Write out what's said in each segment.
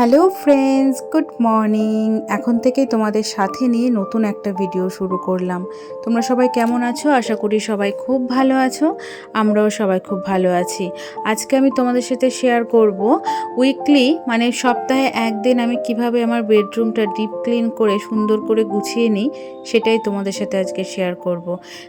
Hello friends, good morning. এখন থেকেই তোমাদের সাথে নিয়ে নতুন একটা ভিডিও শুরু করলাম। তোমরা সবাই কেমন আছো? আশা করি সবাই খুব ভালো আছো। আমরাও সবাই খুব ভালো আছি। আজকে আমি তোমাদের সাথে শেয়ার করব উইকলি মানে সপ্তাহে একদিন আমি কীভাবে আমার বেডরুমটা ডিপ ক্লিন করে, সুন্দর করে গুছিয়ে নিই, সেটাই তোমাদের সাথে আজকে শেয়ার করব।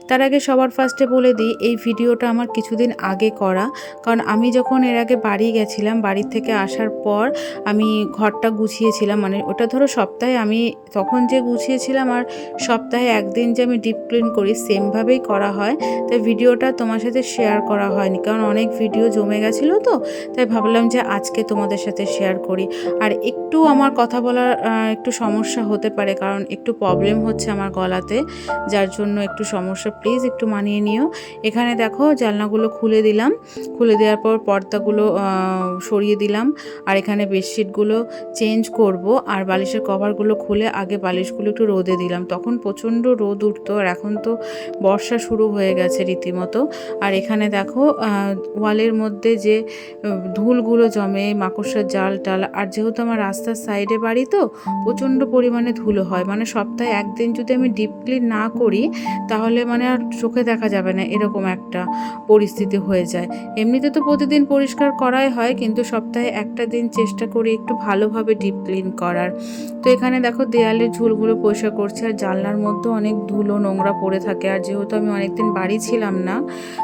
তার আগে সবার ফার্স্টে বলে দিই, এই ভিডিওটা আমার কিছুদিন আগে করা। কারণ আমি যখন এর আগে বাড়ি গেছিলাম বাড়ির থেকে আসার পর আমি ঘরটা গুছিয়েছিলাম মানে ওটা ধরো সপ্তাহে আমি তখন যে গুছিয়েছিলাম আর সপ্তাহে একদিন যে আমি ডিপ ক্লিন করি সেমভাবেই করা হয়। তাই ভিডিওটা তোমার সাথে শেয়ার করা হয়নি, কারণ অনেক ভিডিও জমে গেছিল তো, তাই ভাবলাম যে আজকে তোমাদের সাথে শেয়ার করি। আর একটু আমার কথা বলার একটু সমস্যা হতে পারে, কারণ একটু প্রবলেম হচ্ছে আমার গলাতে, যার জন্য একটু সমস্যা। প্লিজ একটু মানিয়ে নিও। এখানে দেখো জানলাগুলো খুলে দিলাম, খুলে দেওয়ার পর পর্দাগুলো সরিয়ে দিলাম। আর এখানে বেডশিটগুলো চেঞ্জ করব আর বালিশের কভারগুলো খুলে আগে বালিশগুলো একটু রোদে দিলাম। তখন প্রচণ্ড রোদ উঠতো আর এখন তো বর্ষা শুরু হয়ে গেছে রীতিমতো। আর এখানে দেখো ওয়ালের মধ্যে যে ধুলগুলো জমে, মাকড়সার জাল টাল, আর যেহেতু আমার রাস্তার সাইডে বাড়ি তো, প্রচণ্ড পরিমাণে ধুলো হয়। মানে সপ্তাহে একদিন যদি আমি ডিপ ক্লিন না করি, তাহলে মানে আর চোখে দেখা যাবে না, এরকম একটা পরিস্থিতি হয়ে যায়। এমনিতে তো প্রতিদিন পরিষ্কার করাই হয়, কিন্তু সপ্তাহে একটা দিন চেষ্টা করি একটু ভালোভাবে ডিপ ক্লিন করার। তো এখানে দেখো দেয়ালের ঝুলগুলো পরিষ্কার করছে আর জানলার মধ্যে অনেক ধুলো নোংরা পড়ে থাকে আর যেহেতু আমি অনেকদিন বাড়ি ছিলাম না,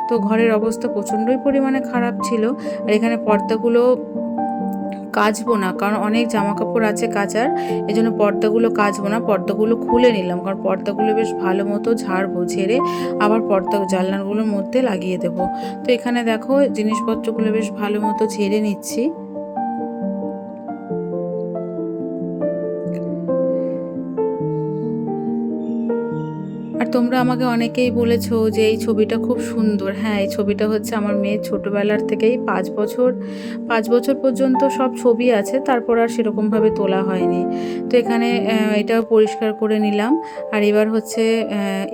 তো ঘরের অবস্থা প্রচণ্ডই পরিমাণে খারাপ ছিল। আর এখানে পর্দাগুলো কাচবো না, কারণ অনেক জামা কাপড় আছে কাচার এই জন্য পর্দাগুলো কাচবো না, পর্দাগুলো খুলে নিলাম, কারণ পর্দাগুলো বেশ ভালো মতো ঝাড়বো, ঝেড়ে আবার পর্দা জানলাগুলোর মধ্যে লাগিয়ে দেবো। তো এখানে দেখো জিনিসপত্রগুলো বেশ ভালো মতো ঝেড়ে নিচ্ছি। তোমরা আমাকে অনেকেই বলেছ যে এই ছবিটা খুব সুন্দর। হ্যাঁ এই ছবিটা হচ্ছে আমার মেয়ের ছোটোবেলার থেকেই পাঁচ বছর পাঁচ বছর পর্যন্ত সব ছবি আছে, তারপর আর সেরকমভাবে তোলা হয়নি। তো এখানে এটাও পরিষ্কার করে নিলাম। আর এবার হচ্ছে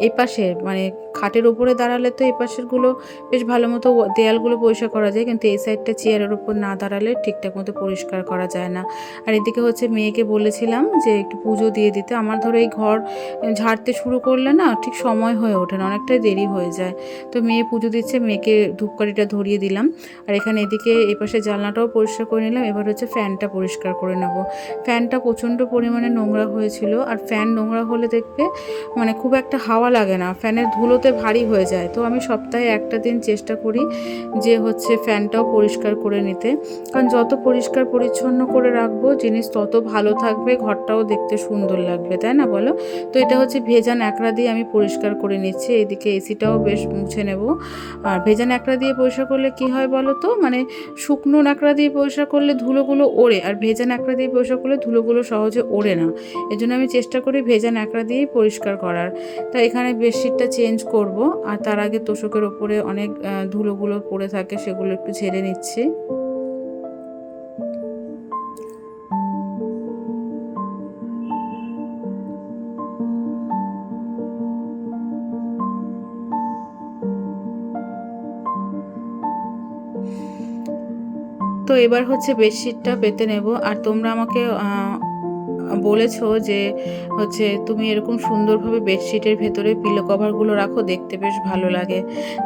এপাশে পাশে মানে খাটের ওপরে দাঁড়ালে তো এই পাশেরগুলো বেশ ভালো মতো দেয়ালগুলো পরিষ্কার করা যায়, কিন্তু এই সাইডটা চেয়ারের ওপর না দাঁড়ালে ঠিকঠাক মতো পরিষ্কার করা যায় না। আর এদিকে হচ্ছে মেয়েকে বলেছিলাম যে একটু পুজো দিয়ে দিতে। আমার ধরো এই ঘর ঝাড়তে শুরু করলে না ঠিক সময় হয়ে ওঠে না, অনেকটাই দেরি হয়ে যায়। তো মেয়ে পুজো দিচ্ছে, মেয়েকে ধূপকাঠিটা ধরিয়ে দিলাম। আর এখানে এদিকে এই পাশে জানলাটাও পরিষ্কার করে নিলাম। এবার হচ্ছে ফ্যানটা পরিষ্কার করে নেব। ফ্যানটা প্রচণ্ড পরিমাণে নোংরা হয়েছিল, আর ফ্যান নোংরা হলে দেখবে মানে খুব একটা হাওয়া লাগে না। ফ্যানের ধুলোতে ভারী হয়ে যায়। তো আমি সপ্তাহে একটা দিন চেষ্টা করি যে হচ্ছে ফ্যানটাও পরিষ্কার করে নিতে। কারণ যত পরিষ্কার পরিচ্ছন্ন করে রাখব, জিনিস তত ভালো থাকবে, ঘরটাও দেখতে সুন্দর লাগবে, তাই না বলো? তো এটা হচ্ছে ভেজা ন্যাকড়া দিয়ে আমি পরিষ্কার করে নিচ্ছি। এদিকে এসিটাও বেশ মুছে নেব। আর ভেজা ন্যাকড়া দিয়ে পরিষ্কার করলে কি হয় বলো তো? মানে শুকনো ন্যাকড়া দিয়ে পরিষ্কার করলে ধুলোগুলো ওড়ে, আর ভেজা ন্যাকড়া দিয়ে পরিষ্কার করলে ধুলোগুলো সহজে ওড়ে না। এজন্য আমি চেষ্টা করি ভেজা ন্যাকড়া দিয়েই পরিষ্কার করার। তা এখানে বেডশিটটা চেঞ্জ করব, আর তার আগে তোষকের ওপরে অনেক ধুলোগুলো পড়ে থাকে, সেগুলো একটু ঝেড়ে নিচ্ছি। তো এবার হচ্ছে বেডশিটটা পেতে নেব, আর তোমরা আমাকে বলেছ যে হচ্ছে তুমি এরকম সুন্দরভাবে বেডশিটের ভেতরে পিলো কভারগুলো রাখো, দেখতে বেশ ভালো লাগে।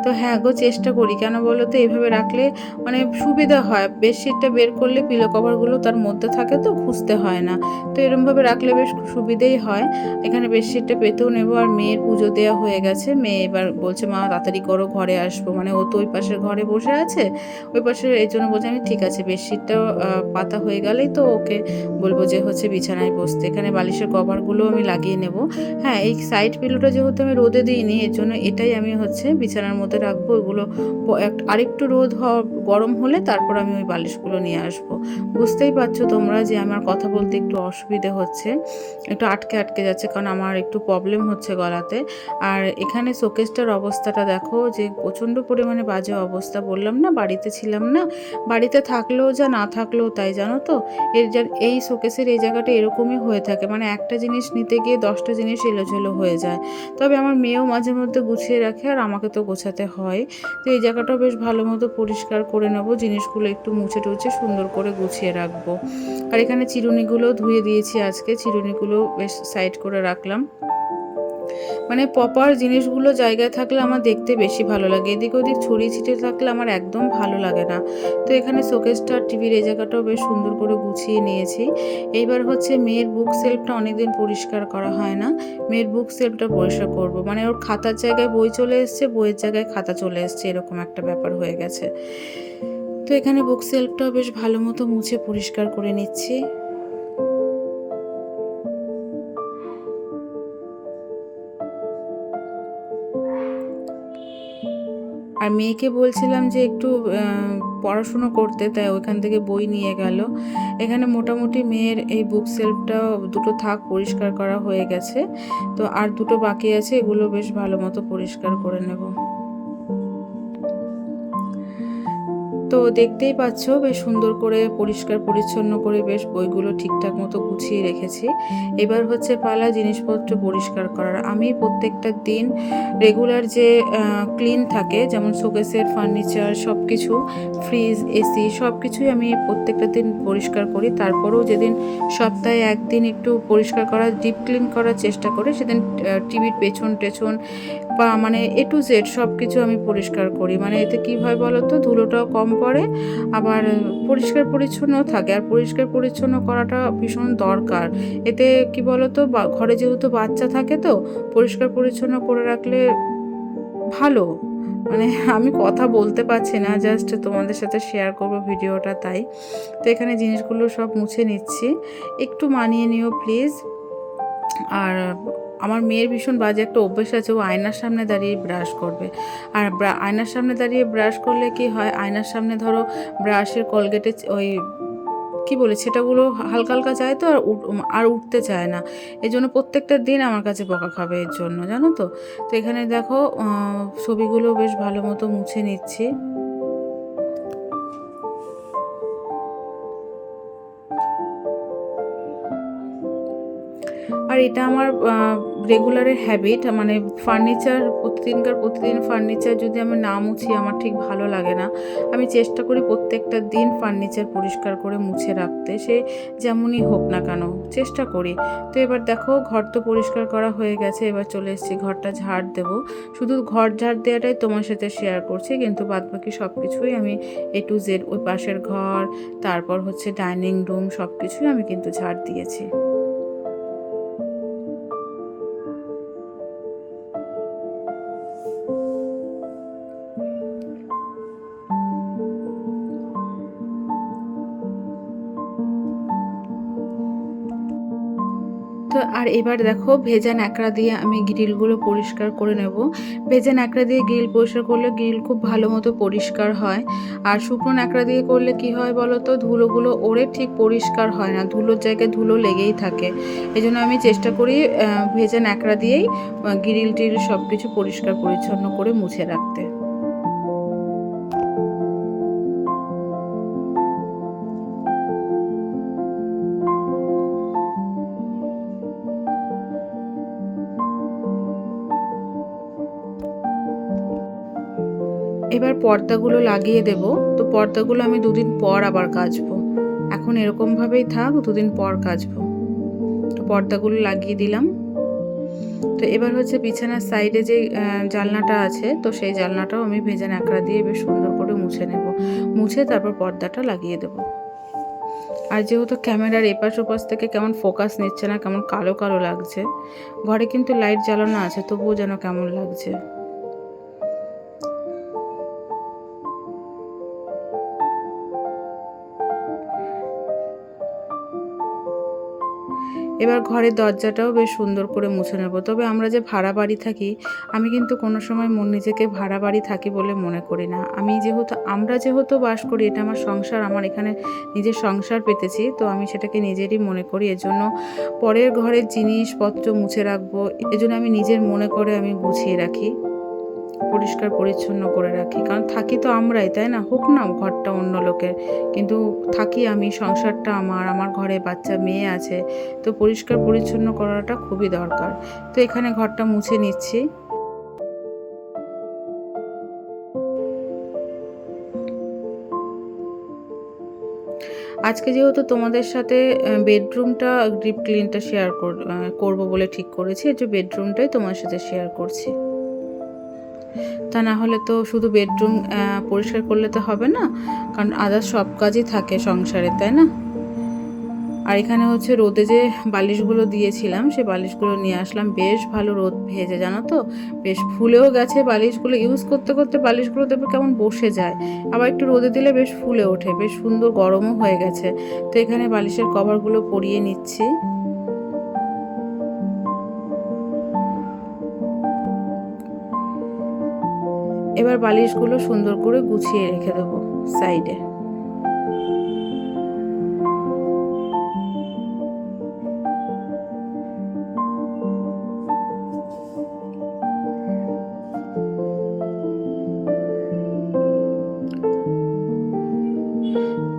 তো হ্যাঁ গো, চেষ্টা করি। কেন বলো তো, এভাবে রাখলে মানে সুবিধা হয়। বেডশিটটা বের করলে পিলো কভারগুলো তার মধ্যে থাকে তো, খুঁজতে হয় না। তো এরমভাবে রাখলে বেশ সুবিধেই হয়। এখানে বেডশিটটা পেতেও নেব। আর মেয়ের পুজো দেওয়া হয়ে গেছে। মেয়ে এবার বলছে, মা, তাড়াতাড়ি করো, ঘরে আসব। মানে ও তো ওই পাশের ঘরে বসে আছে। ওই পাশে এই জন্য বলছে, আমি ঠিক আছে, বেডশিটটা পাতা হয়ে গেলেই তো ওকে বলব যে হচ্ছে বিছানায় বসতে। এখানে বালিশের কভারগুলো আমি লাগিয়ে নেব। হ্যাঁ এই সাইড পিলোটা যেহেতু আমি রোদে দিইনি, এর জন্য এটাই আমি হচ্ছে বিছানার মধ্যে রাখব। ওগুলো আরেকটু রোদ গরম হলে তারপর আমি ওই বালিশগুলো নিয়ে আসব। বুঝতেই পারছ তোমরা যে আমার কথা বলতে একটু অসুবিধে হচ্ছে। একটু আটকে আটকে যাচ্ছে কারণ আমার একটু প্রবলেম হচ্ছে গলাতে। আর এখানে শোকেসটার অবস্থাটা দেখো যে প্রচণ্ড পরিমাণে বাজে অবস্থা। বললাম না বাড়িতে ছিলাম না। বাড়িতে থাকলেও যা না থাকলেও তাই, জানো তো? এর এই শোকেসের এই জায়গাটা এরকম এরকমই হয়ে থাকে। মানে একটা জিনিস নিতে গিয়ে দশটা জিনিস এলোঝেলো হয়ে যায়। তবে আমার মেয়েও মাঝে মধ্যে গুছিয়ে রাখে আর আমাকে তো গোছাতে হয়। তো এই জায়গাটাও বেশ ভালো মতো পরিষ্কার করে নেব। জিনিসগুলো একটু মুছে টুছে সুন্দর করে গুছিয়ে রাখব। আর এখানে চিরুনিগুলো ধুয়ে দিয়েছি আজকে। চিরুনিগুলো বেশ সাইড করে রাখলাম। মানে প্রপার জিনিসগুলো জায়গায় থাকলে আমার দেখতে বেশি ভালো লাগে। এদিক ওদিক ছড়িয়ে ছিটিয়ে থাকলে আমার একদম ভালো লাগে না। তো এখানে শোকেসটা টিভির এই জায়গাটাও বেশ সুন্দর করে গুছিয়ে নিয়েছি। এইবার হচ্ছে মেয়ের বুক সেলফটা অনেকদিন পরিষ্কার করা হয় না। মেয়ের বুক সেলফটা পরিষ্কার করব। মানে ওর খাতার জায়গায় বই চলে এসছে, বইয়ের জায়গায় খাতা চলে এসছে, এরকম একটা ব্যাপার হয়ে গেছে। তো এখানে বুক সেলফটাও বেশ ভালো মতো মুছে পরিষ্কার করে নিচ্ছি। আর মেয়েকে বলছিলাম যে একটু পড়াশুনো করতে, তাই ওইখান থেকে বই নিয়ে গেল। এখানে মোটামুটি মেয়ের এই বুক সেলফটা দুটো থাক, পরিষ্কার করা হয়ে গেছে। তো আর দুটো বাকি আছে, এগুলো বেশ ভালো মতো পরিষ্কার করে নেব। তো দেখতেই পাচ্ছ, বেশ সুন্দর করে, পরিষ্কার, পরিচ্ছন্ন করে বেশ বইগুলো ঠিকঠাক মতো গুছিয়ে রেখেছি। এবার হচ্ছে পালা জিনিসপত্র পরিষ্কার করার। আমি প্রত্যেকটা দিন রেগুলার যে ক্লিন থাকে, যেমন শোকেসের ফার্নিচার সব কিছু ফ্রিজ এসি সব কিছুই আমি প্রত্যেকটা দিন পরিষ্কার করি। তারপরেও যেদিন সপ্তাহে একদিন একটু পরিষ্কার করার ডিপ ক্লিন করার চেষ্টা করি, সেদিন টিভির পেছন টেছন বা মানে এ টু জেড সব কিছু আমি পরিষ্কার করি। মানে এতে কী হয় বলো তো ধুলোটাও কম পড়ে, আবার পরিষ্কার পরিচ্ছন্ন থাকে। আর পরিষ্কার পরিচ্ছন্ন করাটা ভীষণ দরকার। এতে কি বলো তো ঘরে যেহেতু বাচ্চা থাকে তো, পরিষ্কার পরিচ্ছন্ন করে রাখলে ভালো। মানে আমি কথা বলতে পারছি না জাস্ট তোমাদের সাথে শেয়ার করব ভিডিওটা তাই। তো এখানে জিনিসগুলো সব মুছে নিচ্ছি। একটু মানিয়ে নিও প্লিজ আর আমার মেয়ের ভীষণ বাজে একটা অভ্যেস আছে, ও আয়নার সামনে দাঁড়িয়ে ব্রাশ করবে। আর আয়নার সামনে দাঁড়িয়ে ব্রাশ করলে কি হয়? আয়নার সামনে ধরো ব্রাশের কলগেটে ওই কি বলে সেটাগুলো হালকা হালকা যায় তো আর আর উঠতে চায় না। এই জন্য প্রত্যেকটা দিন আমার কাছে বকা খাবে এর জন্য, জানো তো? তো এখানে দেখো ছবিগুলো বেশ ভালো মতো মুছে নিচ্ছি। আর এটা আমার রেগুলারের হ্যাবিট মানে ফার্নিচার প্রতিদিনকার প্রতিদিন ফার্নিচার যদি আমি না মুছি, আমার ঠিক ভালো লাগে না। আমি চেষ্টা করি প্রত্যেকটা দিন ফার্নিচার পরিষ্কার করে মুছে রাখতে। সে যেমনই হোক না কেন, চেষ্টা করি। তো এবার দেখো, ঘর তো পরিষ্কার করা হয়ে গেছে, এবার চলে এসেছি ঘরটা ঝাড় দেব। শুধু ঘর ঝাড় দেওয়াটাই তোমার সাথে শেয়ার করছি, কিন্তু বাদবাকি সব কিছুই আমি এ টু জেড ওই পাশের ঘর, তারপর হচ্ছে ডাইনিং রুম সব কিছুই আমি কিন্তু ঝাড় দিয়েছি। আর এবার দেখো ভেজা ন্যাকড়া দিয়ে আমি গ্রিলগুলো পরিষ্কার করে নেব। ভেজা ন্যাকড়া দিয়ে গ্রিল পরিষ্কার করলে গ্রিল খুব ভালো মতো পরিষ্কার হয়। আর শুকনো ন্যাকড়া দিয়ে করলে কি হয় বলো তো ধুলোগুলো ওড়ে ঠিক পরিষ্কার হয় না। ধুলোর জায়গায় ধুলো লেগেই থাকে। এই জন্য আমি চেষ্টা করি ভেজা ন্যাকড়া দিয়েই গ্রিল টিল সব কিছু পরিষ্কার পরিচ্ছন্ন করে মুছে রাখতে। এবার পর্দাগুলো লাগিয়ে দেব। তো পর্দাগুলো আমি দুদিন পর আবার কাচবো। এখন এরকমভাবেই থাক, দুদিন পর কাচবো। তো পর্দাগুলো লাগিয়ে দিলাম। তো এবার হচ্ছে বিছানার সাইডে যে জানলাটা আছে, তো সেই জানলাটাও আমি ভেজা ন্যাকড়া দিয়ে বেশ সুন্দর করে মুছে নেব। মুছে তারপর পর্দাটা লাগিয়ে দেব। আর যেহেতু ক্যামেরার এপাশ ওপাশ থেকে কেমন ফোকাস নিচ্ছে না, কেমন কালো কালো লাগছে, ঘরে কিন্তু লাইট জ্বালানো আছে, তবুও যেন কেমন লাগছে। এবার ঘরের দরজাটাও বেশ সুন্দর করে মুছে নেব। তবে আমরা যে ভাড়া বাড়ি থাকি, আমি কিন্তু কোনো সময় মন নিজেকে ভাড়া বাড়ি থাকি বলে মনে করি না। আমি যেহেতু, আমরা যেহেতু বাস করি, এটা আমার সংসার, আমার এখানে নিজের সংসার পেতেছি, তো আমি সেটাকে নিজেরই মনে করি। এজন্য পরের ঘরের জিনিসপত্র মুছে রাখব এজন্য আমি নিজের মনে করে আমি গুছিয়ে রাখি। পরিষ্কার, পরিচ্ছন্ন করে রাখি। কারণ থাকি তো আমরাই, তাই না? হোক না ঘরটা অন্য লোকের। কিন্তু থাকি আমি, সংসারটা আমার আমার ঘরে বাচ্চা, মেয়ে আছে। তো পরিষ্কার, পরিচ্ছন্ন করাটা খুবই দরকার। তো এখানে ঘরটা মুছে নিচ্ছি। আজকে যেহেতু তোমাদের সাথে বেডরুমটা ডিপ ক্লিনটা শেয়ার করব বলে ঠিক করেছি যে বেডরুমটাই তোমার সাথে শেয়ার করছি। তা না হলে তো শুধু বেডরুম পরিষ্কার করলে তো হবে না। কারণ আদার্স সব কাজই থাকে সংসারে, তাই না? আর এখানে হচ্ছে রোদে যে বালিশগুলো দিয়েছিলাম, সে বালিশগুলো নিয়ে আসলাম। বেশ ভালো রোদ ভেজে, জানো তো? বেশ ফুলেও গেছে বালিশগুলো। ইউজ করতে করতে বালিশগুলো দেখবে কেমন বসে যায়। আবার একটু রোদে দিলে বেশ ফুলে ওঠে, বেশ সুন্দর গরমও হয়ে গেছে। তো এখানে বালিশের কভারগুলো পরিয়ে নিচ্ছি। এবার বালিশগুলো সুন্দর করে গুছিয়ে রেখে দেবো সাইডে।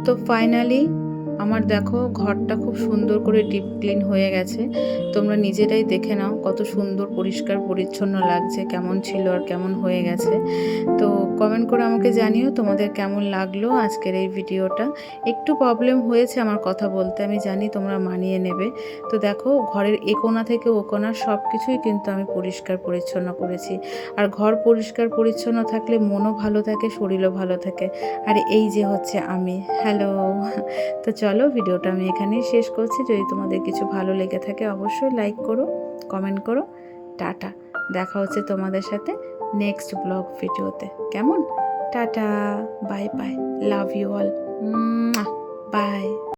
তো ফাইনালি আমার দেখো, ঘরটা খুব সুন্দর করে ডিপ ক্লিন হয়ে গেছে। তোমরা নিজেরাই দেখে নাও কত সুন্দর, পরিষ্কার, পরিচ্ছন্ন লাগছে, কেমন ছিল আর কেমন হয়ে গেছে। তো কমেন্ট করে আমাকে জানিও তোমাদের কেমন লাগল আজকের এই ভিডিওটা। একটু প্রবলেম হয়েছে আমার কথা বলতে, আমি জানি তোমরা মানিয়ে নেবে। তো দেখো, ঘরের একোনা থেকে ওকোনা সব কিছুই কিন্তু আমি পরিষ্কার, পরিচ্ছন্ন করেছি। আর ঘর পরিষ্কার, পরিচ্ছন্ন থাকলে মনও ভালো থাকে, শরীরও ভালো থাকে। আর এই যে হচ্ছে আমি হ্যালো তো চলো, ভিডিওটা আমি এখানেই শেষ করছি। যদি তোমাদের কিছু ভালো লেগে থাকে, অবশ্যই লাইক করো কমেন্ট করো। টাটা। দেখা হচ্ছে তোমাদের সাথে নেক্সট ব্লগ ভিডিওতে। কেমন? Tata bye bye love you all bye